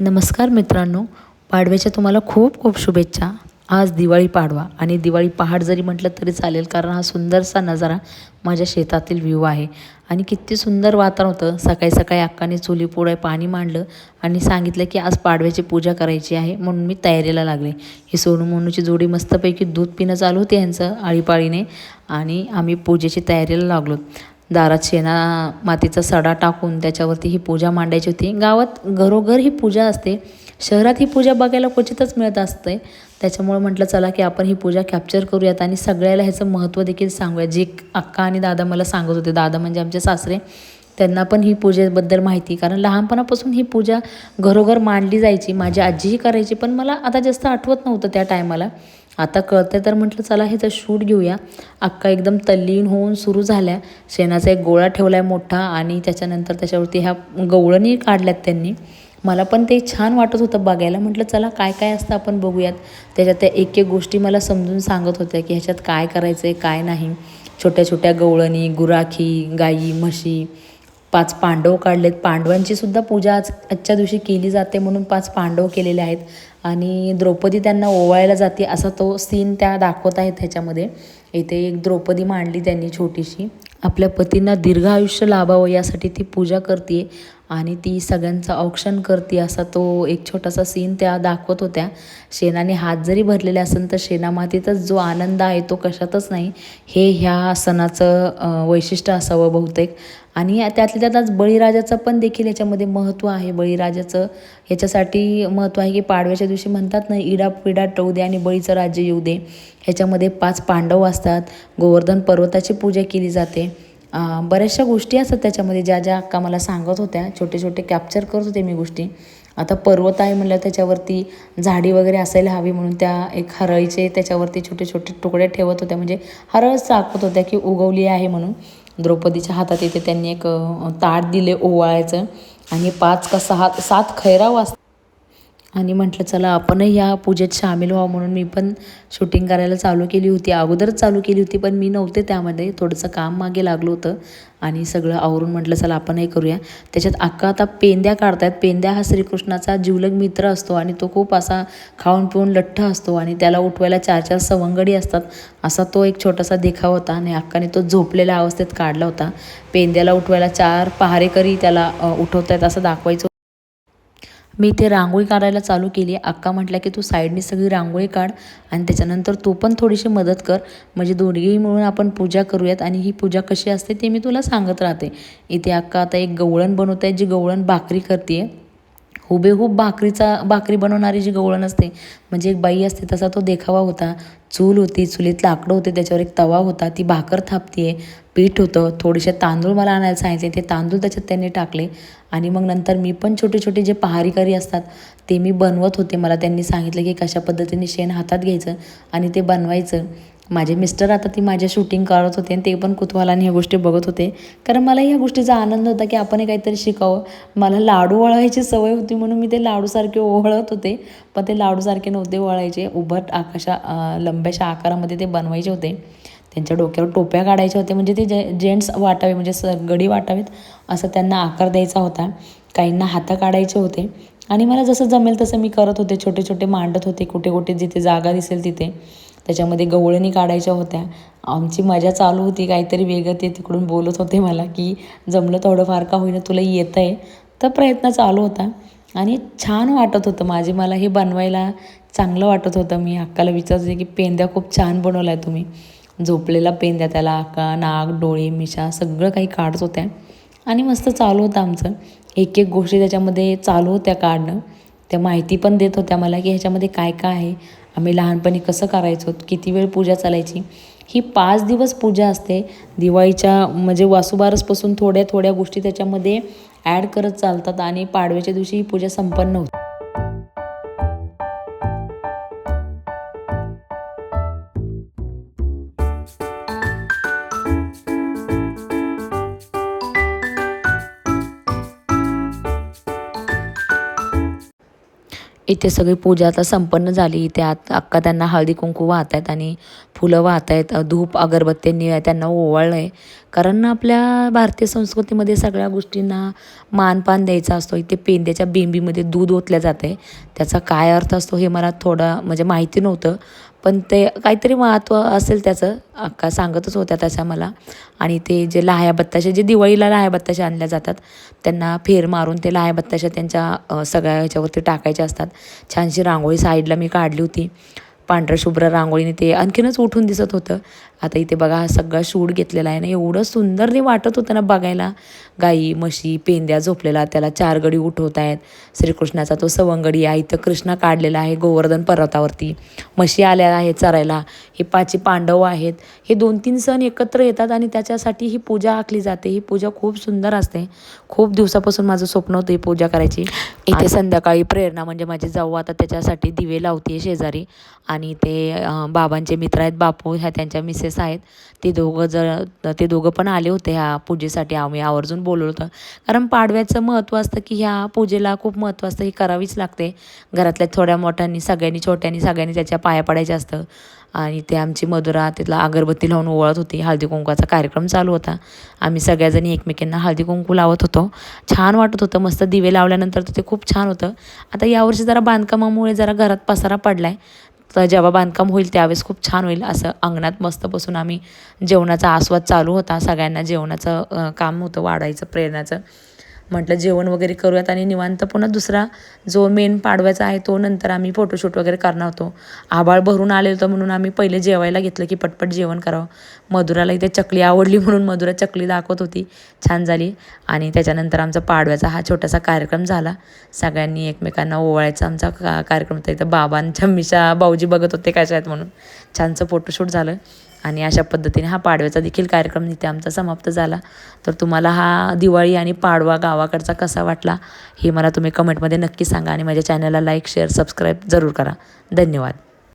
नमस्कार मित्रांनो पाडव्याच्या तुम्हाला खूप खूप शुभेच्छा. आज दिवाळी पाडवा आणि दिवाळी पहाड जरी म्हटलं तरी चालेल कारण हा सुंदरसा नजारा माझ्या शेतातील व्ह्यू आहे. आणि किती सुंदर वातावरण होतं. सकाळी सकाळी अक्काने चुली पुढे पाणी मांडलं आणि सांगितलं की आज पाडव्याची पूजा करायची आहे म्हणून मी तयारीला लागले. ही सोनू मोनूची जोडी मस्तपैकी दूध पिणं चालू होते यांचं आळीपाळीने. आणि आम्ही पूजेची तयारीला लागलो. दारात शेणा मातीचा सडा टाकून त्याच्यावरती ही पूजा मांडायची होती. गावात घरोघर ही पूजा असते. शहरात ही पूजा बघायला क्वचितच मिळत असते. त्याच्यामुळे म्हटलं चला की आपण ही पूजा कॅप्चर करूयात आणि सगळ्याला ह्याचं महत्त्व देखील सांगूया जे अक्का आणि दादा मला सांगत होते दादा म्हणजे आमचे सासरे त्यांना पण ही पूजेबद्दल माहिती. कारण लहानपणापासून ही पूजा घरोघर मांडली जायची. माझी आजीही करायची पण मला आता जास्त आठवत नव्हतं त्या टायमाला आता कळतंय तर म्हटलं चला ह्याचा शूट घेऊया. अक्का एकदम तल्लीन होऊन सुरू झाल्या. शेणाचा एक गोळा ठेवला आहे मोठा आणि त्याच्यानंतर त्याच्यावरती ह्या गवळणी काढल्यात त्यांनी. मला पण ते छान वाटत होतं बघायला. म्हटलं चला काय काय असतं आपण बघूयात. त्याच्यात त्या एक एक गोष्टी मला समजून सांगत होत्या की ह्याच्यात काय करायचं आहे काय नाही. छोट्या छोट्या गवळणी गुराखी गाई म्हशी पाच पांडव काढलेत. पांडवांची सुद्धा पूजा आज आजच्या दिवशी केली जाते म्हणून पाच पांडव केलेले आहेत. आणि द्रौपदी त्यांना ओवाळायला जाते असा तो सीन त्या दाखवत आहेत ह्याच्यामध्ये. इथे एक द्रौपदी मांडली त्यांनी छोटीशी. आपल्या पतींना दीर्घ आयुष्य लाभावं यासाठी ती पूजा करते. आणि ती सगळ्यांचं औक्षण करते असा तो एक छोटासा सीन त्या दाखवत होत्या. शेणाने हात जरी भरलेले असेल तर शेणामातीतच जो आनंद आहे तो कशातच नाही. हे ह्या सणाचं वैशिष्ट्य असावं बहुतेक. आणि त्यातल्या त्यात आज बळीराजाचं पण देखील याच्यामध्ये महत्त्व आहे. बळीराजाचं ह्याच्यासाठी महत्त्व आहे की पाडव्याच्या दिवशी म्हणतात ना इडा पिडा टवू दे आणि बळीचं राज्य येऊ दे. ह्याच्यामध्ये पाच पांडव असतात. गोवर्धन पर्वताची पूजा केली जाते. बऱ्याचशा गोष्टी असतात त्याच्यामध्ये. ज्या ज्या अक्का मला सांगत होत्या छोटे छोटे कॅप्चर करत होते मी गोष्टी. आता पर्वत आहे म्हणलं त्याच्यावरती झाडी वगैरे असायला हवी म्हणून त्या एक हरळीचे त्याच्यावरती छोटे छोटे तुकडे ठेवत होत्या. म्हणजे हरळ दाखवत होत्या की उगवली आहे म्हणून. द्रौपदीच्या हातात येते त्यांनी एक ताट दिले ओवाळायचं. आणि पाच का सहा सात खैराव असतात. आणि म्हटलं चला आपणही या पूजेत सामील व्हावं म्हणून मी पण शूटिंग करायला चालू केली होती. अगोदरच चालू केली होती पण मी नव्हते त्यामध्ये. थोडंसं काम मागे लागलं होतं आणि सगळं आवरून म्हटलं चला आपणही करूया. त्याच्यात अक्का आता पेंद्या काढतायत. पेंद्या हा श्रीकृष्णाचा जीवलग मित्र असतो आणि तो खूप असा खाऊन पिऊन लठ्ठ असतो आणि त्याला उठवायला चार चार सवंगडी असतात. असा तो एक छोटासा देखाव होता आणि अक्काने तो झोपलेल्या अवस्थेत काढला होता. पेंद्याला उठवायला चार पहारेकरी त्याला उठवत आहेत असं दाखवायचं मी इथे रांगोळी काढायला चालू केली अक्का म्हटल्या की तू साईडनी सगळी रांगोळी काढ आणि त्याच्यानंतर तू पण थोडीशी मदत कर. म्हणजे दोन्हीही मिळून आपण पूजा करूयात आणि ही पूजा कशी असते ते मी तुला सांगत राहते. इथे अक्का आता एक गवळण बनवत आहे जी गवळण भाकरी करते आहे हुबेहूब भाकरीचा भाकरी बनवणारी जी गवळण असते म्हणजे एक बाई असते तसा तो देखावा होता. चूल होती चुलीत लाकडं होते त्याच्यावर एक तवा होता. ती भाकर थापते पीठ होतं थोडेसे तांदूळ मला आणायला सांगितले. ते तांदूळ त्याच्यात त्यांनी टाकले आणि मग नंतर मी पण छोटे छोटे जे पहारीकारी असतात ते मी बनवत होते. मला त्यांनी सांगितलं की कशा पद्धतीने शेण हातात घ्यायचं आणि ते बनवायचं. माझे मिस्टर आता ती माझ्या शूटिंग करत होते आणि ते पण कुतूहलाने ह्या गोष्टी बघत होते. कारण मला ह्या गोष्टीचा आनंद होता की आपण काहीतरी शिकावं. मला लाडू वळवायची सवय होती म्हणून मी ते लाडूसारखे ओहळत होते. पण ते लाडूसारखे नव्हते वळायचे. उभट आकाशा लंब्याशा आकारामध्ये ते बनवायचे होते. त्यांच्या डोक्यावर टोप्या काढायच्या होत्या. म्हणजे ते जे जेंट्स वाटावे म्हणजे स गडी वाटावेत असं त्यांना आकार द्यायचा होता. काहींना हातं काढायचे होते. आणि मला जसं जमेल तसं मी करत होते. छोटे छोटे मांडत होते. कुठे कुठे जिथे जागा दिसेल तिथे. त्याच्यामध्ये गवळणी काढायच्या होत्या. आमची मजा चालू होती काहीतरी वेगळं ते तिकडून बोलत होते मला की जमलं थोडंफार का होईना तुला येतं आहे तर प्रयत्न चालू होता. आणि छान वाटत होतं माझे मला हे बनवायला चांगलं वाटत होतं. मी अक्काला विचारत होते की पेंद्या खूप छान बनवला आहे तुम्ही. झोपलेला पेंद्या त्याला आका नाक डोळे मिशा सगळं काही काढत होत्या. आणि मस्त चालू होतं आमचं. एक एक गोष्टी त्याच्यामध्ये चालू होत्या काढणं. त्या माहिती पण देत होत्या मला की ह्याच्यामध्ये काय काय आहे. आम्ही लहानपणी कसं करायचो किती वेळ पूजा चालायची? ही पाच दिवस पूजा असते. दिवाळीच्या म्हणजे वासुबारसपासून थोड्या थोड्या गोष्टी त्याच्यामध्ये ॲड करत चालतात आणि पाडव्याच्या दिवशी ही पूजा संपन्न होते. इथे सगळी पूजा आता संपन्न झाली. इथे आत अक्का त्यांना हळदी कुंकू वाहत आहेत आणि फुलं वाहत आहेत धूप अगरबत्त्यांनी त्यांना ओवाळलं आहे कारण आपल्या भारतीय संस्कृतीमध्ये सगळ्या गोष्टींना मानपान द्यायचा असतो. इथे पेंद्याच्या बेंबीमध्ये दूध ओतल्या जाते त्याचा काय अर्थ असतो हे मला थोडं म्हणजे माहिती नव्हतं. पण ते काहीतरी महत्त्व असेल त्याचं. अक्का सांगतच होत्या तशा मला. आणि ते जे लाह्या बत्ताशा जे दिवाळीला लाह्या बत्ताशा आणल्या जातात त्यांना फेर मारून ते लाह्या बत्ताशा त्यांच्या सगळ्या ह्याच्यावरती टाकायच्या असतात. छानशी रांगोळी साईडला मी काढली होती. पांढऱ्या शुभ्र रांगोळीने ते आणखीनच उठून दिसत होतं. आता इथे बघा हा सगळा शूट घेतलेला आहे ना. एवढं सुंदर ते वाटत होतं ना बघायला. गाई म्हशी पेंद्या झोपलेला त्याला चार गडी उठवत आहेत. श्रीकृष्णाचा तो सवंगडी आहे. इथं कृष्णा काढलेला आहे गोवर्धन पर्वतावरती. म्हशी आल्या आहेत चरायला. हे पाची पांडव आहेत. हे दोन तीन सण एकत्र येतात आणि त्याच्यासाठी ही पूजा आखली जाते. ही पूजा खूप सुंदर असते. खूप दिवसापासून माझं स्वप्न होतं ही पूजा करायची. इथे संध्याकाळी प्रेरणा म्हणजे माझी जाऊ आता त्याच्यासाठी दिवे लावते शेजारी. आणि आणि ते बाबांचे मित्र आहेत बापू ह्या त्यांच्या मिसेस आहेत. ते दोघं जर ते दोघं पण आले होते ह्या पूजेसाठी. आम्ही आवर्जून बोलवलं होतं. कारण पाडव्याचं महत्त्व असतं की ह्या पूजेला खूप महत्त्व असतं. ही करावीच लागते. घरातल्या थोड्या मोठ्यांनी सगळ्यांनी छोट्यांनी सगळ्यांनी त्याच्या पाया पडायच्या असतं. आणि ते आमची मधुरा तिथला अगरबत्ती लावून ओळत होती. हळदी कुंकवाचा कार्यक्रम चालू होता. आम्ही सगळ्याजणी एकमेकींना हळदी कुंकू लावत होतो. छान वाटत होतं. मस्त दिवे लावल्यानंतर तर ते खूप छान होतं. आता यावर्षी जरा बांधकामामुळे जरा घरात पसारा पडला आहे तर जेव्हा बांधकाम होईल त्यावेळेस खूप छान होईल असं अंगणात मस्त बसून आम्ही जेवणाचा आस्वाद चालू होता. सगळ्यांना जेवणाचं काम होतं वाढायचं प्रेरणाचं. म्हटलं जेवण वगैरे करूयात आणि निवांत पुन्हा दुसरा जो मेन पाडव्याचा आहे तो नंतर आम्ही फोटोशूट वगैरे करणार होतो. आभाळ भरून आले होतं म्हणून आम्ही पहिले जेवायला घेतलं की पटपट जेवण करावं. मधुराला इथे चकली आवडली म्हणून मधुरा चकली दाखवत होती. छान झाली. आणि त्याच्यानंतर आमचा पाडव्याचा हा छोटासा कार्यक्रम झाला. सगळ्यांनी एकमेकांना ओवाळायचा आमचा का कार्यक्रम होता. इथं बाबांच्या मिशा भाऊजी बघत होते कशा आहेत म्हणून. छानसं फोटोशूट झालं. आणि अशा पद्धतीने हा पाडव्याचा देखील कार्यक्रम इथे आमचा समाप्त झाला. तर तुम्हाला हा दिवाळी आणि पाडवा गावाकडचा कसा वाटला हे मला तुम्ही कमेंटमध्ये नक्की सांगा आणि माझ्या चॅनलला लाईक शेअर सबस्क्राईब जरूर करा. धन्यवाद.